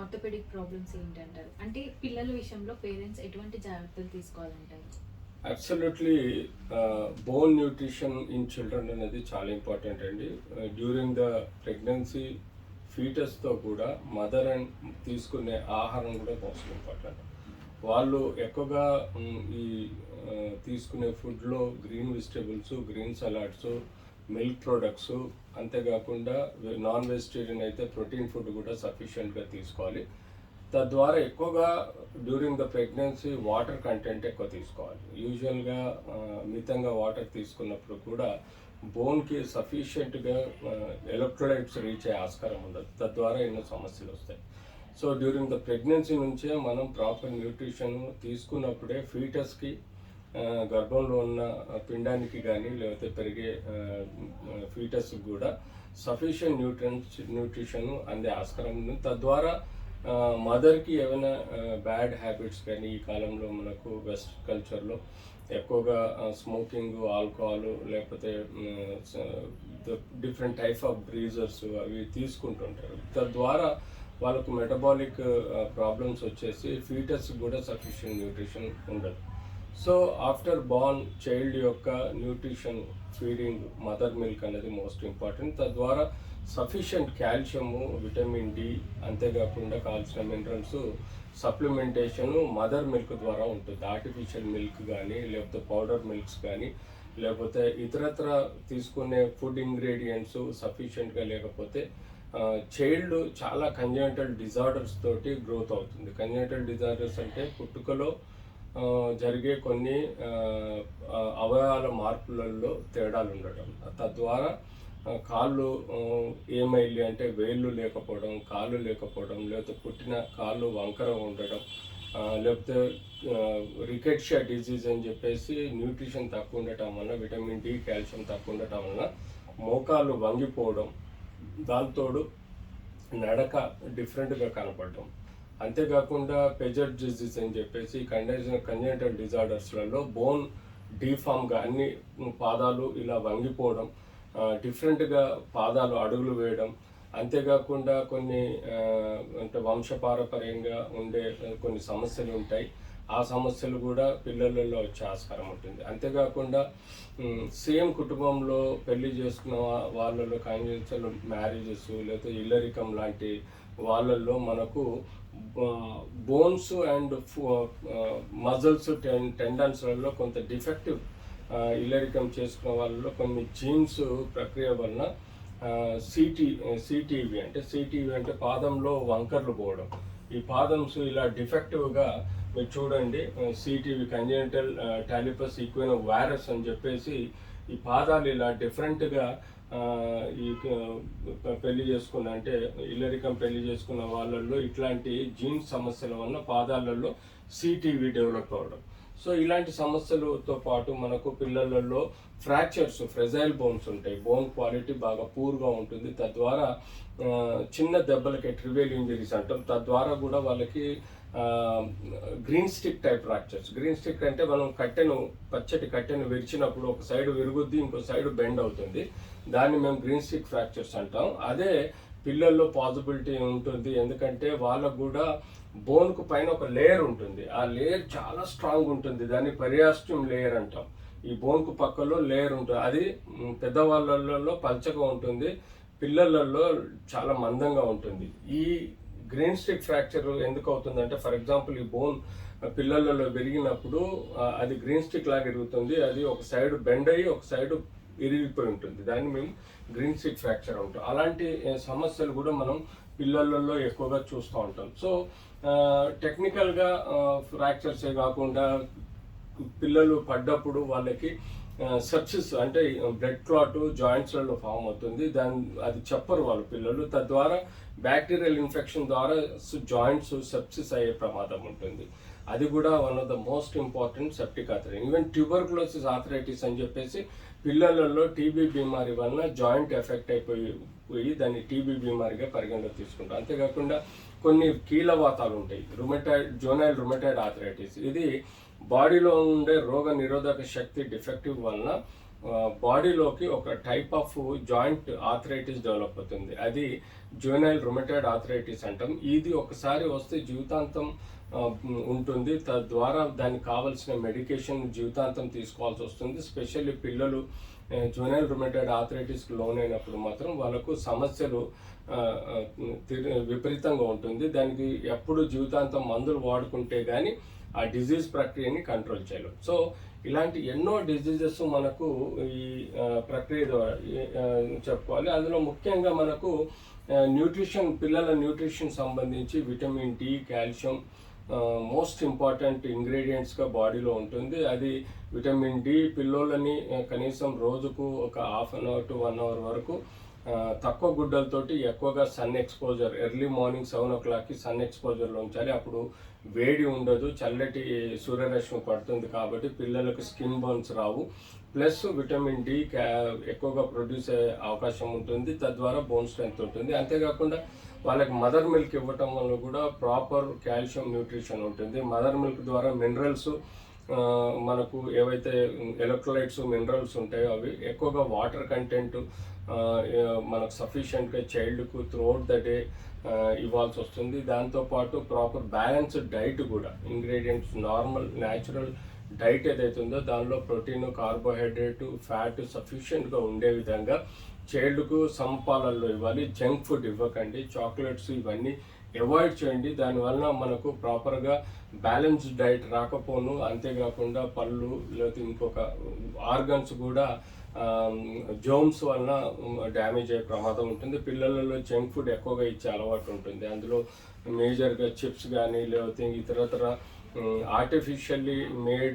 Orthopaedic problems ఏంటంటారు? అంటే పిల్లల విషయంలో పేరెంట్స్ ఎటువంటి జాగ్రత్తలు తీసుకోవాలంటారు? Absolutely bone nutrition in children అనేది చాలా ఇంపార్టెంట్ అండి. డ్యూరింగ్ ద ప్రెగ్నెన్సీ ఫీటస్తో కూడా మదర్ అండ్ తీసుకునే ఆహారం కూడా మోస్ట్ ఇంపార్టెంట్ వాళ్ళు ఎక్కువగా ఈ తీసుకునే ఫుడ్లో green vegetables green salads milk products అంతేకాకుండా నాన్ వెజిటేరియన్ అయితే ప్రోటీన్ ఫుడ్ కూడా సఫిషియెంట్గా తీసుకోవాలి. తద్వారా ఎక్కువగా during the pregnancy water content ఎక్కువ తీసుకోవాలి. యూజువల్గా మితంగా వాటర్ తీసుకున్నప్పుడు కూడా బోన్కి సఫిషియెంట్గా ఎలక్ట్రోలైట్స్ రీచ్ అయ్యే ఆస్కారం ఉండదు. తద్వారా ఎన్నో సమస్యలు వస్తాయి. సో డ్యూరింగ్ ద ప్రెగ్నెన్సీ నుంచే మనం ప్రాపర్ న్యూట్రిషన్ తీసుకున్నప్పుడే ఫీటస్కి గర్భంలో ఉన్న పిండానికి కానీ లేకపోతే పెరిగే ఫీటస్ కూడా సఫిషియంట్ న్యూట్రన్స్ న్యూట్రిషన్ అందే ఆస్కారం. ఉంది తద్వారా మదర్కి ఏమైనా బ్యాడ్ హ్యాబిట్స్ కానీ ఈ కాలంలో మనకు వెస్ట్ కల్చర్లో ఎక్కువగా స్మోకింగ్ ఆల్కహాల్ లేకపోతే డిఫరెంట్ టైప్ ఆఫ్ బ్రీజర్స్ అవి తీసుకుంటుంటారు. తద్వారా వాళ్ళకు మెటబాలిక్ ప్రాబ్లమ్స్ వచ్చేసి ఫీటస్ కూడా సఫిషియంట్ న్యూట్రిషన్ ఉండదు. సో ఆఫ్టర్ బార్న్ చైల్డ్ యొక్క న్యూట్రిషన్ ఫీడింగ్ మదర్ మిల్క్ అనేది మోస్ట్ ఇంపార్టెంట్. తద్వారా సఫిషియంట్ కాల్షియము విటమిన్ డి అంతేకాకుండా కావాల్సిన మినరల్స్ సప్లిమెంటేషన్ మదర్ మిల్క్ ద్వారా ఉంటుంది. ఆర్టిఫిషియల్ మిల్క్ కానీ లేకపోతే పౌడర్ మిల్క్స్ కానీ లేకపోతే ఇతరత్ర తీసుకునే ఫుడ్ ఇంగ్రీడియంట్స్ సఫిషియెంట్గా లేకపోతే చైల్డ్ చాలా కంజెంటల్ డిజార్డర్స్ తోటి గ్రోత్ అవుతుంది. కంజెంటల్ డిజార్డర్స్ అంటే పుట్టుకలో జరిగే కొన్ని అవయవాల మార్పులలో తేడాలు ఉండటం. తద్వారా కాళ్ళు ఏమైంది అంటే వేళ్ళు లేకపోవడం కాళ్ళు లేకపోవడం లేకపోతే పుట్టిన కాళ్ళు వంకర ఉండడం లేకపోతే రికెట్షియా డిజీజ్ అని చెప్పేసి న్యూట్రిషన్ తక్కువ ఉండటం వల్ల విటమిన్ డి కాల్షియం తక్కువ ఉండటం వల్ల మోకాళ్ళు వంగిపోవడం దాంతోడు నడక డిఫరెంట్గా కనపడటం. అంతేకాకుండా పెజర్ డిజీజ్ అని చెప్పేసి కండెన్షన్ కంజెంటల్ డిజార్డర్స్లలో బోన్ డీఫామ్గా అన్ని పాదాలు ఇలా వంగిపోవడం డిఫరెంట్గా పాదాలు అడుగులు వేయడం అంతేకాకుండా కొన్ని అంటే వంశపారపర్యంగా ఉండే కొన్ని సమస్యలు ఉంటాయి. ఆ సమస్యలు కూడా పిల్లలలో వచ్చే ఆస్కారం ఉంటుంది. అంతేకాకుండా సేమ్ కుటుంబంలో పెళ్ళి చేసుకున్న వాళ్ళలో కాంగ్రెస్ మ్యారేజెస్ లేకపోతే ఇల్లరికం లాంటి వాళ్ళల్లో మనకు బోన్స్ అండ్ మజల్స్ టెన్ టెండన్స్లలో కొంత డిఫెక్టివ్ ఇల్లరికం చేసుకున్న వాళ్ళలో కొన్ని జీన్స్ ప్రక్రియ వలన సిటీ సిటీవి అంటే సిటీవి అంటే పాదంలో వంకర్లు పోవడం. ఈ పాదమ్స్ ఇలా డిఫెక్టివ్గా మీరు చూడండి సిటీవి కంజెంటల్ టాలిపస్ ఈక్వైన వైరస్ అని చెప్పేసి ఈ పాదాలు ఇలా డిఫరెంట్గా ఈ పెళ్ళి చేసుకున్న అంటే ఇల్లరికం పెళ్ళి చేసుకున్న వాళ్ళల్లో ఇట్లాంటి జీన్స్ సమస్యల వల్ల పాదాలలో సిటీవీ డెవలప్ అవ్వడం సో ఇలాంటి సమస్యలతో పాటు మనకు పిల్లలలో ఫ్రాక్చర్స్ ఫ్రెజైల్ బోన్స్ ఉంటాయి. బోన్ క్వాలిటీ బాగా పూర్గా ఉంటుంది. తద్వారా చిన్న దెబ్బలకి ట్రివేల్ ఇంజరీస్ అంటాం. తద్వారా కూడా వాళ్ళకి green stick type fractures green stick అంటే మనం కట్టెను పచ్చటి కట్టెను విరిచినప్పుడు ఒక సైడ్ విరుగుద్ది ఇంకో సైడ్ బెండ్ అవుతుంది. దాన్ని మేము గ్రీన్ స్టిక్ ఫ్రాక్చర్స్ అంటాం. అదే పిల్లల్లో పాసిబిలిటీ ఉంటుంది. ఎందుకంటే వాళ్ళకు కూడా బోన్కు పైన ఒక లేయర్ ఉంటుంది. ఆ లేయర్ చాలా స్ట్రాంగ్ ఉంటుంది. దాన్ని పరియాస్ట్యం లేయర్ అంటాం. ఈ బోన్కు పక్కలో లేయర్ ఉంటుంది. అది పెద్దవాళ్ళలో పల్చగా ఉంటుంది. పిల్లలలో చాలా మందంగా ఉంటుంది. ఈ గ్రీన్ స్టిక్ ఫ్రాక్చర్ ఎందుకు అవుతుందంటే ఫర్ ఎగ్జాంపుల్ ఈ బోన్ పిల్లలలో పెరిగినప్పుడు అది గ్రీన్ స్టిక్ లాగా ఎరుగుతుంది అది ఒక సైడ్ బెండ్ అయ్యి ఒక సైడ్ ఇరిగిపోయి ఉంటుంది. దాన్ని మేము గ్రీన్ స్టిక్ ఫ్రాక్చర్ ఉంటాం అలాంటి సమస్యలు కూడా మనం పిల్లలలో ఎక్కువగా చూస్తూ ఉంటాం. సో టెక్నికల్గా ఫ్రాక్చర్సే కాకుండా పిల్లలు పడ్డప్పుడు వాళ్ళకి సబ్సిస్ అంటే బ్లడ్ క్లాట్ జాయింట్స్లలో ఫామ్ అవుతుంది. దాని అది చెప్పరు వాళ్ళు పిల్లలు. తద్వారా బ్యాక్టీరియల్ ఇన్ఫెక్షన్ ద్వారా జాయింట్స్ సెప్సిస్ అయ్యే ప్రమాదం ఉంటుంది. అది కూడా one of the most important septic arthritis even tuberculosis arthritis అని చెప్పేసి పిల్లలలో టీబీ బీమారి వలన జాయింట్ ఎఫెక్ట్ అయిపోయి పోయి దాన్ని టీబీ బీమారిగా పరిగణలో తీసుకుంటాం అంతేకాకుండా కొన్ని కీలవాతాలు ఉంటాయి. రుమెటైడ్ జోనైల్ రుమెటైడ్ ఆథరైటిస్ ఇది బాడీలో ఉండే రోగ నిరోధక శక్తి డిఫెక్టివ్ వలన బాడీలోకి ఒక type of joint arthritis develop అవుతుంది. అది జూనైల్ రొమటైడ్ ఆథరైటిస్ అంటాం. ఇది ఒకసారి వస్తే జీవితాంతం ఉంటుంది. తద్వారా దానికి కావాల్సిన మెడికేషన్ జీవితాంతం తీసుకోవాల్సి వస్తుంది. స్పెషల్లీ పిల్లలు జూనైల్ రొమటైడ్ ఆథరైటిస్కి లోనైనప్పుడు మాత్రం వాళ్ళకు సమస్యలు విపరీతంగా ఉంటుంది. దానికి ఎప్పుడు జీవితాంతం మందులు వాడుకుంటే కానీ ఆ డిజీజ్ ప్రక్రియని కంట్రోల్ చేయలేం. సో ఇలాంటి ఎన్నో డిజీజెస్ మనకు ఈ ప్రక్రియ ద్వారా చెప్పుకోవాలి. అందులో ముఖ్యంగా మనకు న్యూట్రిషన్ పిల్లల న్యూట్రిషన్ సంబంధించి vitamin D calcium most important ఇంగ్రీడియంట్స్గా బాడీలో ఉంటుంది. అది విటమిన్ డి పిల్లోళ్ళని కనీసం రోజుకు ఒక half an hour to one hour వరకు తక్కువ గుడ్డలతోటి ఎక్కువగా sun exposure early morning seven ఓ క్లాక్కి సన్ ఎక్స్పోజర్లో ఉంచాలి. అప్పుడు వేడి ఉండదు చల్లటి సూర్యరశ్మి పడుతుంది కాబట్టి పిల్లలకు స్కిన్ బర్న్స్ రావు. ప్లస్ విటమిన్ డి ఎక్కువగా ప్రొడ్యూస్ అయ్యే అవకాశం ఉంటుంది. తద్వారా బోన్ స్ట్రెంత్ ఉంటుంది. అంతేకాకుండా వాళ్ళకి మదర్ మిల్క్ ఇవ్వటం వల్ల కూడా ప్రాపర్ కాల్షియం న్యూట్రిషన్ ఉంటుంది. మదర్ మిల్క్ ద్వారా మినరల్స్ మనకు ఏవైతే ఎలక్ట్రోలైట్స్ మినరల్స్ ఉంటాయో అవి ఎక్కువగా వాటర్ కంటెంట్ మనకు సఫిషియెంట్గా చైల్డ్కు త్రూఅవుట్ ద డే ఇవ్వాల్సి వస్తుంది. దాంతోపాటు ప్రాపర్ బ్యాలెన్స్డ్ డైట్ కూడా ఇంగ్రీడియంట్స్ నార్మల్ న్యాచురల్ డైట్ ఏదైతే ఉందో దానిలో ప్రోటీన్ కార్బోహైడ్రేట్ ఫ్యాట్ సఫిషియెంట్గా ఉండే విధంగా చైల్డ్కు సంపాలల్లో ఇవ్వాలి జంక్ ఫుడ్ ఇవ్వకండి చాక్లెట్స్ ఇవన్నీ అవాయిడ్ చేయండి. దానివల్ల మనకు ప్రాపర్గా బ్యాలెన్స్డ్ డైట్ రాకపోను. అంతేకాకుండా పళ్ళు లేకపోతే ఇంకొక ఆర్గన్స్ కూడా జోమ్స్ వలన డ్యామేజ్ అయ్యే ప్రమాదం ఉంటుంది. పిల్లలలో జంక్ ఫుడ్ ఎక్కువగా ఇచ్చే అలవాటు ఉంటుంది. అందులో మేజర్గా చిప్స్ కానీ లేకపోతే ఇతరతర ఆర్టిఫిషియల్లీ మేడ్